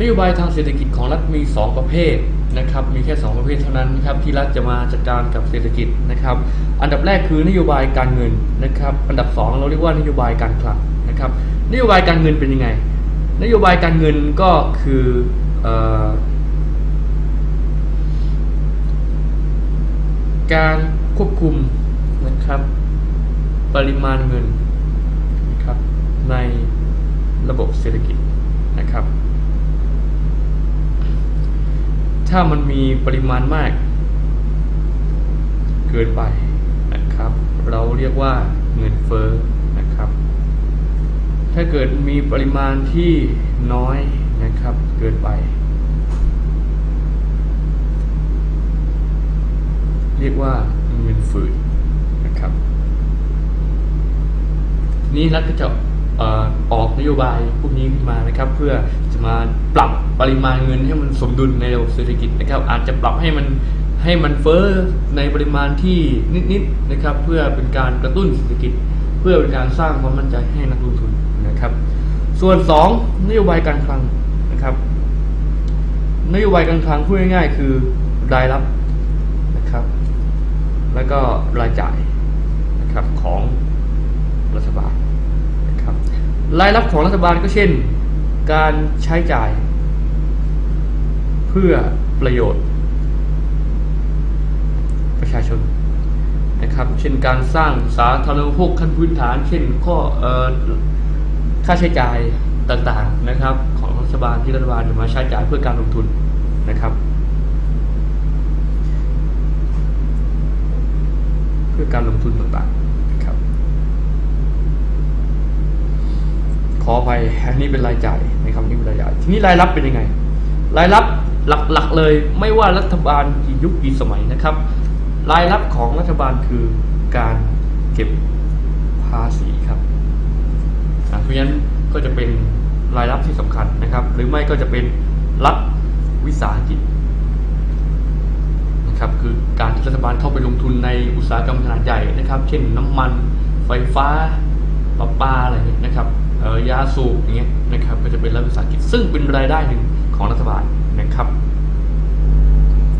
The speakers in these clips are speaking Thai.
นโยบายทางเศรษฐกิจของรัฐมี 2 ประเภทนะครับ มีแค่ 2 ประเภทเท่านั้นนะครับที่รัฐจะมาจัดการกับเศรษฐกิจนะครับ อันดับแรกคือนโยบายการเงินนะครับ อันดับ 2 เราเรียกว่านโยบายการคลังนะครับ นโยบายการเงินเป็นยังไง นโยบายการเงินก็คืออการควบคุมนะครับ ปริมาณเงินนะครับในระบบเศรษฐกิจนะครับ ถ้ามันมีปริมาณมาก เกินไปนะครับ เราเรียกว่าเงินเฟ้อนะครับ ถ้าเกิดมีปริมาณที่น้อยนะครับ เกินไป เรียกว่าเงินฝืดนะครับ นี่รัฐก็จะ ออกนโยบายพวกนี้ขึ้นมานะครับ เพื่อจะมาปรับปริมาณเงินให้มันสมดุลในระบบเศรษฐกิจนะครับ อาจจะปรับให้มันให้มันเฟ้อในปริมาณที่นิดๆนะครับ เพื่อเป็นการกระตุ้นเศรษฐกิจ เพื่อเป็นการสร้างความมั่นใจให้นักลงทุนนะครับ ส่วน 2 นโยบายการคลังนะครับ นโยบายการคลังพูดง่ายๆ คือรายรับนะครับ แล้วก็รายจ่ายนะครับของรัฐบาล ครับรายรับของรัฐบาลก็เช่น การใช้จ่าย เพื่อประโยชน์ ประชาชนนะครับ เช่นการสร้างสาธารณูปโภคขั้นพื้นฐาน เช่นข้อออค่าใช้จ่ายต่างๆนะครับ ของรัฐบาลที่รัฐบาลจะมาใช้จ่ายเพื่อการลงทุนนะครับ เพื่อการลงทุนต่างๆนะครับ ขออภัยอันนี้เป็นรายจ่ายนะครับนี่เป็นรายจ่าย ทีนี้รายรับเป็นยังไง รายรับหลักๆเลยไม่ว่ารัฐบาลกี่ยุคกี่สมัยนะครับ รายรับของรัฐบาลคือการเก็บภาษีครับเพราะฉะนั้นก็จะเป็นรายรับที่สำคัญนะครับ หรือไม่ก็จะเป็นรัฐวิสาหกิจนะครับคือการที่รัฐบาลเข้าไปลงทุนในอุตสาหกรรมขนาดใหญ่นะครับ เช่นน้ำมันไฟฟ้าประปาอะไรนะครับ ยาสูบอย่างเงี้ยนะครับก็จะเป็นรัฐวิสาหกิจซึ่งเป็นรายได้หนึ่งของรัฐบาลนะครับ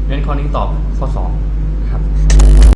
งั้นข้อนี้ตอบข้อ 2